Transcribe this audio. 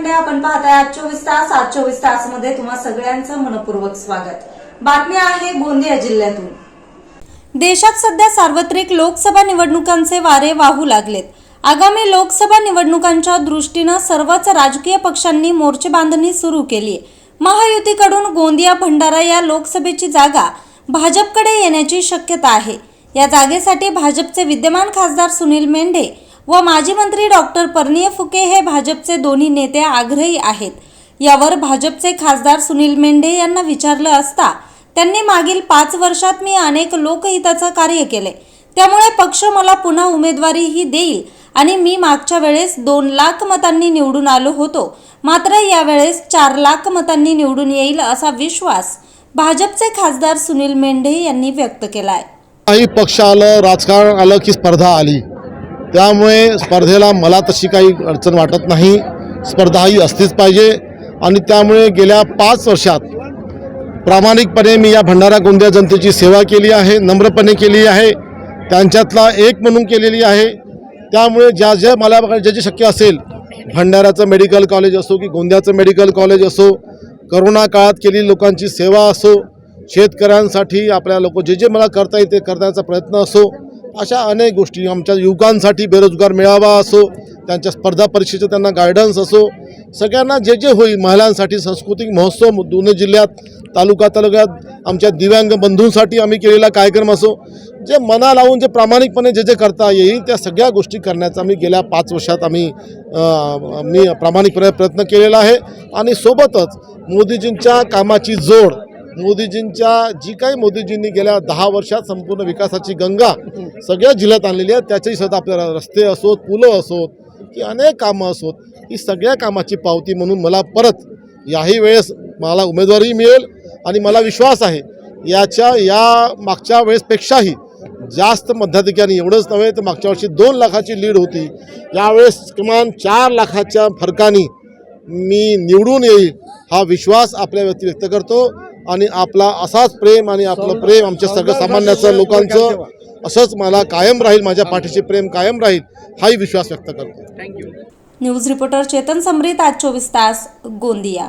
मंडळी आपण पाहताय आज चोवीस तास आज चोवीस तासमध्ये तुम्हा सगळ्यांचं मनपूर्वक स्वागत. बातमी आहे गोंदिया जिल्ह्यातून. देशात सध्या सार्वत्रिक लोकसभा निवडणुकांचे वारे वाहू लागलेत. आगामी लोकसभा निवडणुकांच्या दृष्टीनं सर्वच राजकीय पक्षांनी मोर्चे बांधणी सुरू केली महायुतीकडून गोंदिया भंडारा या लोकसभेची जागा भाजपकडे येण्याची शक्यता आहे. या जागेसाठी भाजपचे विद्यमान खासदार सुनील मेंढे व माजी मंत्री डॉक्टर परनीय फुके हे भाजपचे दोन्ही नेते आग्रही आहेत. यावर भाजपचे खासदार सुनील मेंढे यांना विचारलं असता त्यांनी मागील पाच वर्षात मी अनेक लोकहिताचं कार्य केले. त्यामुळे पक्ष मला पुन्हा उमेदवारीही देईल आणि मी मागच्या वेळेस दोन लाख मतांनी निवडून आलो होतो. मात्र यावेळेस चार लाख मतांनी निवडून येईल असा विश्वास भाजपचे खासदार सुनील मेंढे यांनी व्यक्त केलाय. काही पक्ष आलं राजकारण आलं की स्पर्धा आली. त्यामुळे स्पर्धेला मला तशी काही अडचण वाटत नाही. स्पर्धा ही असलीच पाहिजे आणि त्यामुळे गेल्या पाच वर्षात प्रामाणिकपणे मी या भंडारा गोंदिया जनतेची सेवा केली आहे नम्रपणे केली आहे. त्यांच्यातला एक म्हणून केलेली आहे. त्यामुळे ज्या ज्या मला जे जे शक्य असेल भंडाऱ्याचं मेडिकल कॉलेज असो की गोंदियाचं मेडिकल कॉलेज असो करोना काळात केलेली लोकांची सेवा असो शेतकऱ्यांसाठी आपल्या लोक जे जे मला करता येते करण्याचा प्रयत्न असो अशा अनेक गोष्टी. आमच्या युवकांसाठी बेरोजगार मेळावा असो त्यांच्या स्पर्धा परीक्षेचं त्यांना गायडन्स असो सगळ्यांना जे जे होईल महिलांसाठी सांस्कृतिक महोत्सव दोन्ही जिल्ह्यात तालुका तालुक्यात आमच्या दिव्यांग बंधूंसाठी आम्ही केलेला कार्यक्रम असो जे मना लावून जे प्रामाणिकपणे जे जे करता येईल त्या सगळ्या गोष्टी करण्याचा आम्ही गेल्या पाच वर्षात आम्ही मी प्रामाणिकपणे प्रयत्न केलेला आहे. आणि सोबतच मोदीजींच्या कामाची जोड मोदीजींच्या जी काही मोदीजींनी गेल्या दहा वर्षात संपूर्ण विकासाची गंगा सगळ्या जिल्ह्यात आणलेली आहे त्याच्याही सध्या आपल्याला रस्ते असोत पुलं असोत की अनेक कामं असोत ही सगळ्या कामाची पावती म्हणून मला परत याही वेळेस मला उमेदवारी मिळेल आणि मला विश्वास आहे याच्या या मागच्या वेळेसपेक्षाही जास्त मध्याधिकारी एवढंच नव्हे तर मागच्या वर्षी दोन लाखाची लीड होती यावेळेस किमान चार लाखाच्या फरकाने मी निवडून येईल हा विश्वास आपल्या व्यक्ती व्यक्त करतो. आणि आपला असाच प्रेम आणि आपलं प्रेम आमच्या सगळं सामान्याचं लोकांचं असंच मला कायम राहील माझ्या पाठीशी प्रेम कायम राहील हाही विश्वास व्यक्त करतो. न्यूज रिपोर्टर चेतन समरीत आज चोवीस तास गोंदिया.